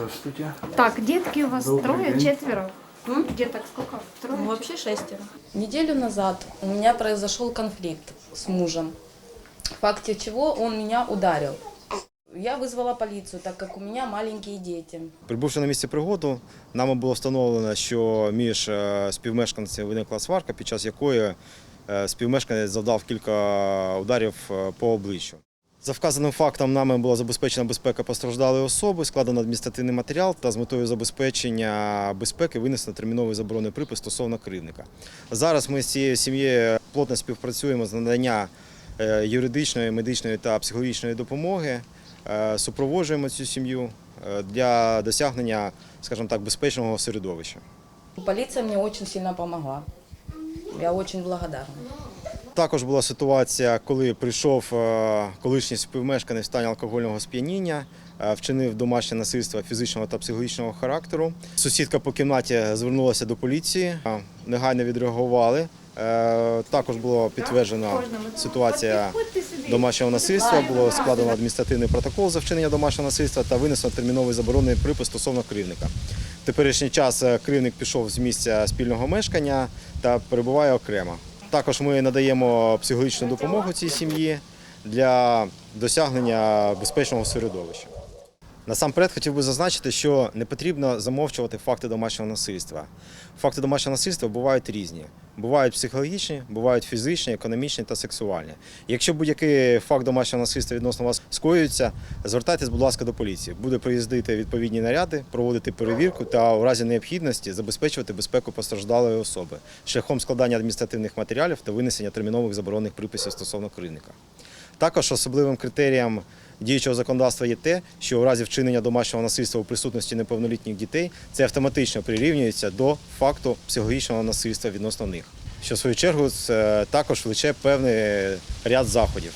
Здравствуйте. Так, детки у вас Добрый трое, день. четверо? Деток сколько? Трое? Ну, вообще шестеро. Неделю назад у меня произошел конфликт с мужем, в факте чего он меня ударил. Я вызвала полицию, так как у меня маленькие дети. Прибувши на місце пригоду, нами було встановлено, що між е, співмешканцями виникла сварка, під час якої е, співмешканець завдав кілька ударів е, по обличчю. За вказаним фактом нами була забезпечена безпека постраждалої особи, складено адміністративний матеріал та з метою забезпечення безпеки винесено терміновий заборонний припис стосовно кривника. Зараз ми з цією сім'єю плотно співпрацюємо з надання е, юридичної, медичної та психологічної допомоги. Е, Супроводжуємо цю сім'ю е, для досягнення, скажімо так, безпечного середовища. Полиция мне очень сильно помогла. Я очень благодарна. Також була ситуація, коли прийшов е, колишній співмешканець в стані алкогольного сп'яніння, е, вчинив домашнє насильство фізичного та психологічного характеру. Сусідка по кімнаті звернулася до поліції, е, негайно відреагували. Також було підтверджено ситуація домашнього насильства, було складено адміністративний протокол за вчинення домашнього насильства та винесено терміновий заборонний припис стосовно кривника. В теперішній час кривник пішов з місця спільного мешкання та перебуває окремо. Також ми надаємо психологічну допомогу цій сім'ї для досягнення безпечного середовища. Насамперед хотів би зазначити, що не потрібно замовчувати факти домашнього насильства. Факти домашнього насильства бувають різні. Бувають психологічні, бувають фізичні, економічні та сексуальні. Якщо будь-який факт домашнього насильства відносно вас скоюється, звертайтесь, будь ласка, до поліції. Буде приїздити відповідні наряди, проводити перевірку та у разі необхідності забезпечувати безпеку постраждалої особи шляхом складання адміністративних матеріалів та винесення термінових заборонних приписів стосовно кривника. Також особливим критерієм діючого законодавства є те, що у разі вчинення домашнього насильства у присутності неповнолітніх дітей це автоматично прирівнюється до факту психологічного насильства відносно них, що в свою чергу також влече певний ряд заходів.